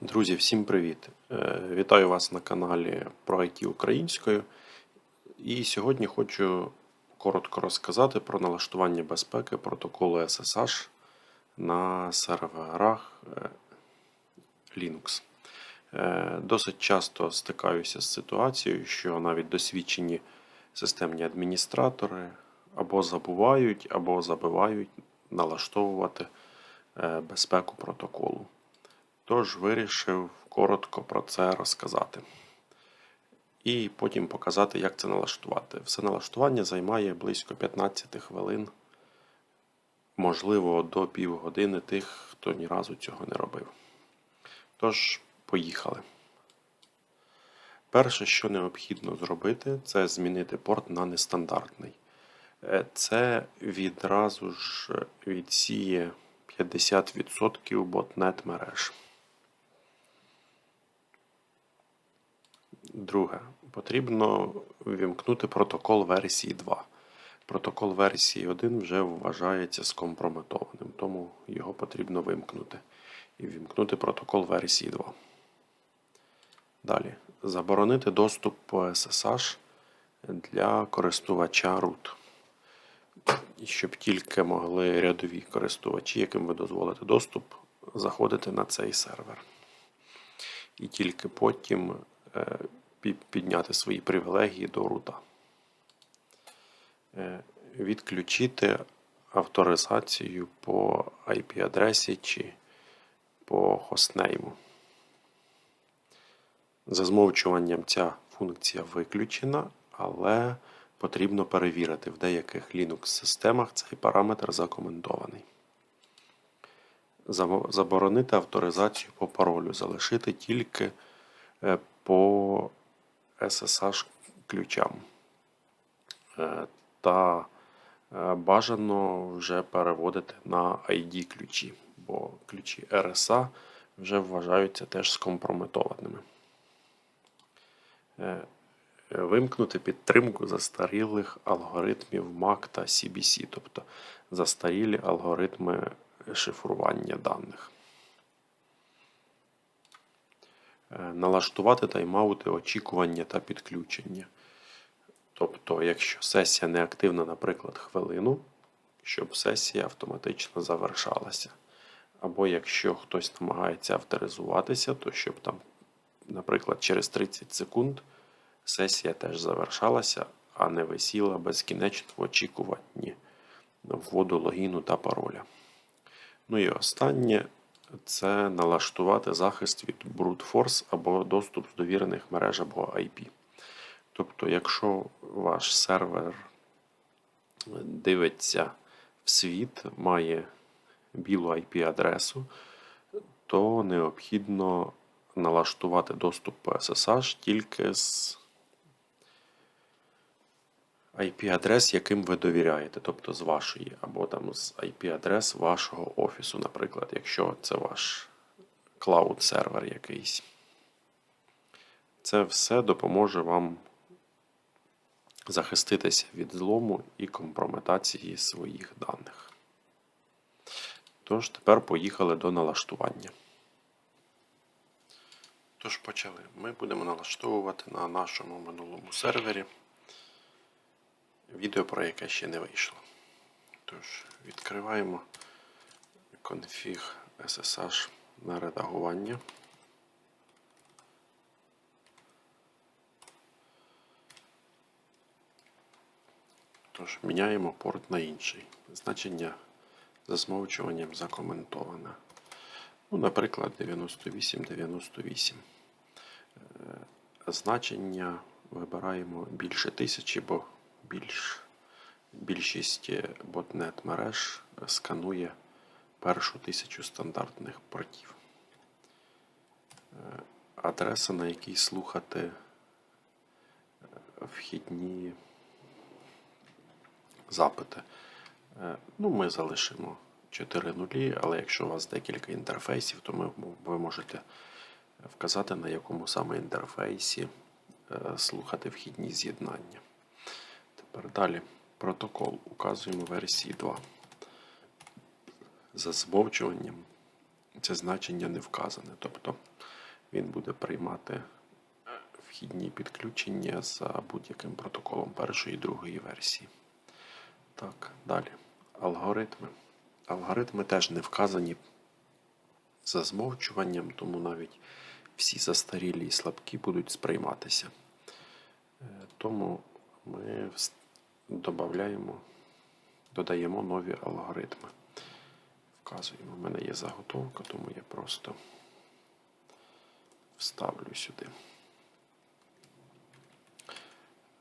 Друзі, всім привіт! Е, Вітаю вас на каналі про IT українською. І сьогодні хочу коротко розказати про налаштування безпеки протоколу SSH на серверах е, Linux. Е, Досить часто стикаюся з ситуацією, що навіть досвідчені системні адміністратори або забувають, або забивають налаштовувати безпеку протоколу. Тож вирішив коротко про це розказати. І потім показати, як це налаштувати. Все налаштування займає близько 15 хвилин, можливо, до півгодини тих, хто ні разу цього не робив. Тож, поїхали. Перше, що необхідно зробити, це змінити порт на нестандартний. Е, Це відразу ж відсіє 50% ботнет мереж. Друге, потрібно ввімкнути протокол версії 2. Протокол версії 1 вже вважається скомпрометованим, тому його потрібно вимкнути. І ввімкнути протокол версії 2. Далі. Заборонити доступ по SSH для користувача root. Щоб тільки могли рядові користувачі, яким ви дозволите доступ, заходити на цей сервер. І тільки потім е, підняти свої привілегії до рута. Е, Відключити авторизацію по IP-адресі чи по хостнейму. За змовчуванням ця функція виключена, але потрібно перевірити, в деяких Linux-системах цей параметр закоментований. Заборонити авторизацію по паролю, залишити тільки е, по SSH ключам. Е, Та е, бажано вже переводити на ID ключі, бо ключі RSA вже вважаються теж скомпрометованими. Е, Вимкнути підтримку застарілих алгоритмів MAC та CBC, тобто застарілі алгоритми шифрування даних. Налаштувати тайм-аути очікування та підключення. Тобто, якщо сесія не активна, наприклад, хвилину, щоб сесія автоматично завершалася. Або якщо хтось намагається авторизуватися, то щоб там, наприклад, через 30 секунд сесія теж завершалася, а не висіла безкінечно в очікуванні вводу логіну та пароля. Ну і останнє це налаштувати захист від force або доступ з довірених мереж або IP. Тобто, якщо ваш сервер дивиться в світ, має білу IP-адресу, то необхідно налаштувати доступ по SSH тільки з IP-адрес, яким ви довіряєте, тобто з вашої, або там з IP-адрес вашого офісу, наприклад, якщо це ваш клауд-сервер якийсь. Це все допоможе вам захиститися від злому і компрометації своїх даних. Тож, тепер поїхали до налаштування. Тож почали. Ми будемо налаштовувати на нашому минулому сервері відео, про яке ще не вийшло. Тож, відкриваємо конфіг SSH на редагування. Тож, міняємо порт на інший. Значення за змовчуванням закоментоване. Ну, наприклад, 9898. Е, Значення вибираємо більше тисячі, бо більш, більшість ботнет мереж сканує першу тисячу стандартних портів. Е, Адреса, на якій слухати е, вхідні запити. Е, Ну, ми залишимо 4 нулі, але якщо у вас декілька інтерфейсів, то ми, ви можете вказати, на якому саме інтерфейсі е, слухати вхідні з'єднання. Далі протокол указуємо версії 2. За змовчуванням це значення не вказане. Тобто він буде приймати вхідні підключення за будь-яким протоколом першої і другої версії. Так, далі. Алгоритми. Алгоритми теж не вказані за змовчуванням, тому навіть всі застарілі і слабкі будуть сприйматися. Е, Тому ми додаємо, додаємо нові алгоритми. Вказуємо, в мене є заготовка, тому я просто вставлю сюди.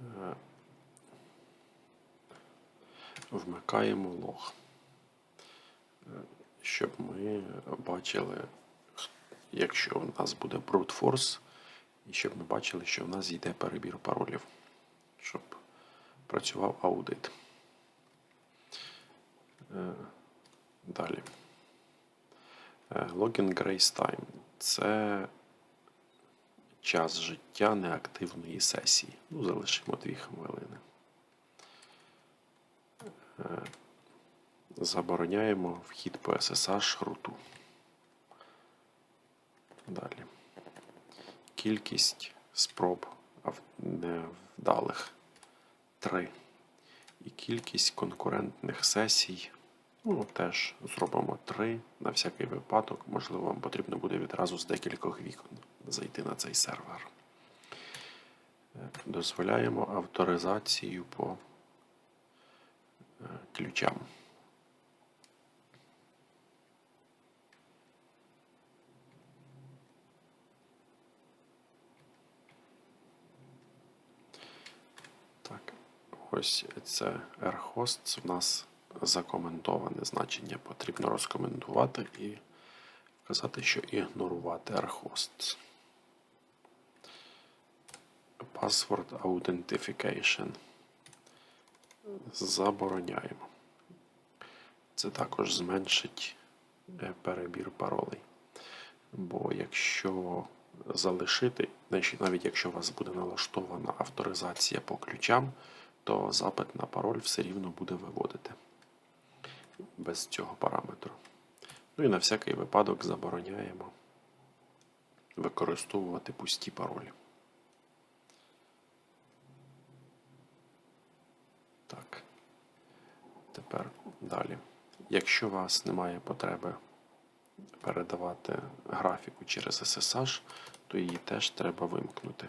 Е, Вмикаємо лог, Е, щоб ми бачили, якщо у нас буде brute force, і щоб ми бачили, що в нас йде перебір паролів, щоб працював аудит. Е, Далі. Login Grace Time це час життя неактивної сесії. Ну, залишимо 2 хвилини. Е, Забороняємо вхід по SSH руту. Далі. Кількість спроб невдалих 3. І кількість конкурентних сесій. Ну, теж зробимо 3 на всякий випадок. Можливо, вам потрібно буде відразу з декількох вікон зайти на цей сервер. Е, Дозволяємо авторизацію по е, ключам. Так, ось це AirHosts у нас закоментоване значення. Потрібно розкоментувати і вказати, що ігнорувати AirHosts. Password Authentication. Забороняємо. Це також зменшить е, перебір паролей. Бо якщо залишити, навіть якщо у вас буде налаштована авторизація по ключам, то запит на пароль все рівно буде виводити без цього параметру. Ну і на всякий випадок забороняємо використовувати пусті паролі. Так. Тепер далі. Якщо у вас немає потреби передавати графіку через SSH, то її теж треба вимкнути.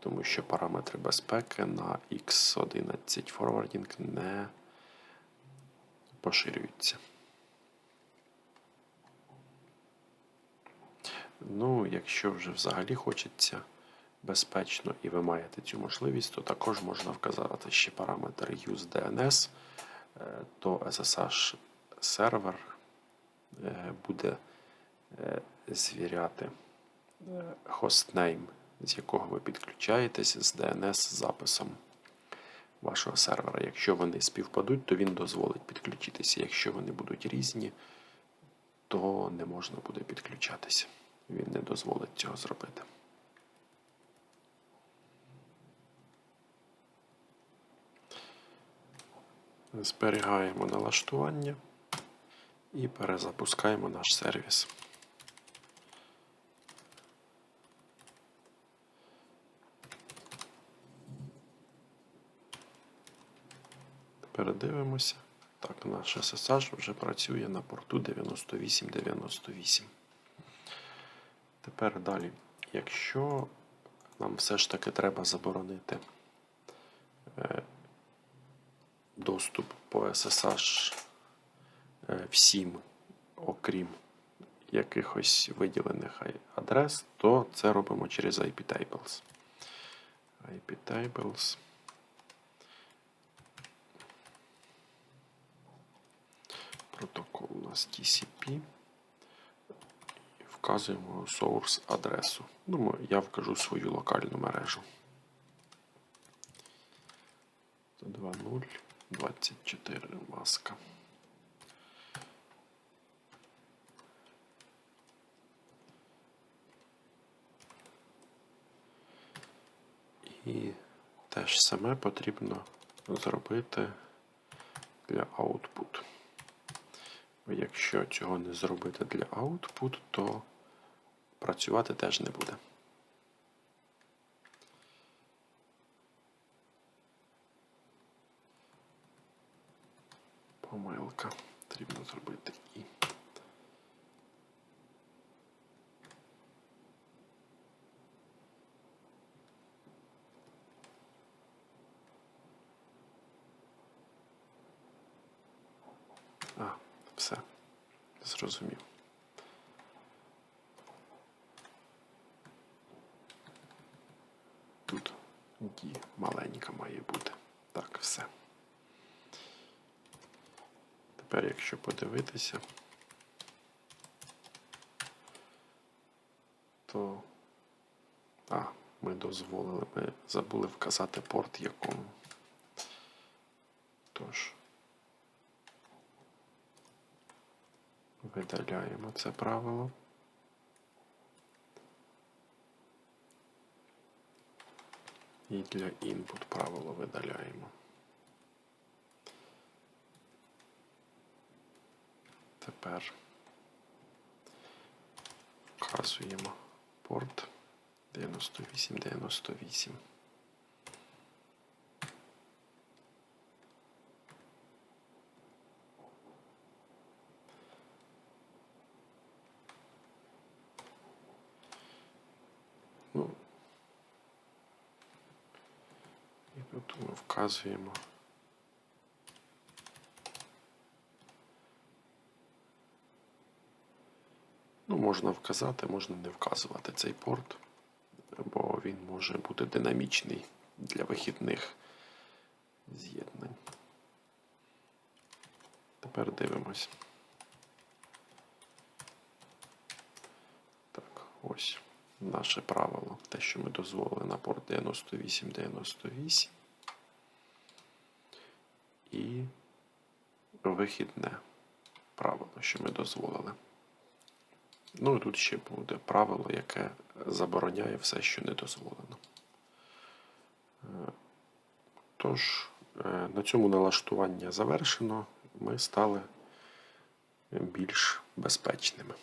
Тому що параметри безпеки на X11 форвардінг не поширюються. Ну, якщо вже взагалі хочеться безпечно і ви маєте цю можливість, то також можна вказати ще параметр useDNS, е, то SSH сервер е, буде е, звіряти хостнейм, з якого ви підключаєтесь з DNS записом вашого сервера. Якщо вони співпадуть, то він дозволить підключитися. Якщо вони будуть різні, то не можна буде підключатися. Він не дозволить цього зробити. Зберігаємо налаштування і перезапускаємо наш сервіс. Передивимося. Так, наш SSH вже працює на порту 9898. Тепер далі. Якщо нам все ж таки треба заборонити е, доступ по SSH е, всім, окрім якихось виділених адрес, то це робимо через IP tables. IP tables. Протокол у нас TCP. Вказуємо source адресу. Думаю, я вкажу свою локальну мережу. 2.0.24 маска. І те ж саме потрібно зробити для output. Якщо цього не зробити для output, то працювати теж не буде. Помилка. Потрібно зробити і. А, все. Зрозумів. Ді маленька має бути. Так, все. Тепер, якщо подивитися, то. А, ми дозволили, ми забули вказати порт якому. Тож. Видаляємо це правило. І для input правило видаляємо. Тепер вказуємо порт 9898. Ну, і тут ми вказуємо. Ну, можна вказати, можна не вказувати цей порт, бо він може бути динамічний для вихідних з'єднань. Тепер дивимось. Так, ось наше правило, те, що ми дозволили на порт 9898. І вихідне правило, що ми дозволили. Ну і тут ще буде правило, яке забороняє все, що не дозволено. Е, Тож, е, на цьому налаштування завершено. Ми стали більш безпечними.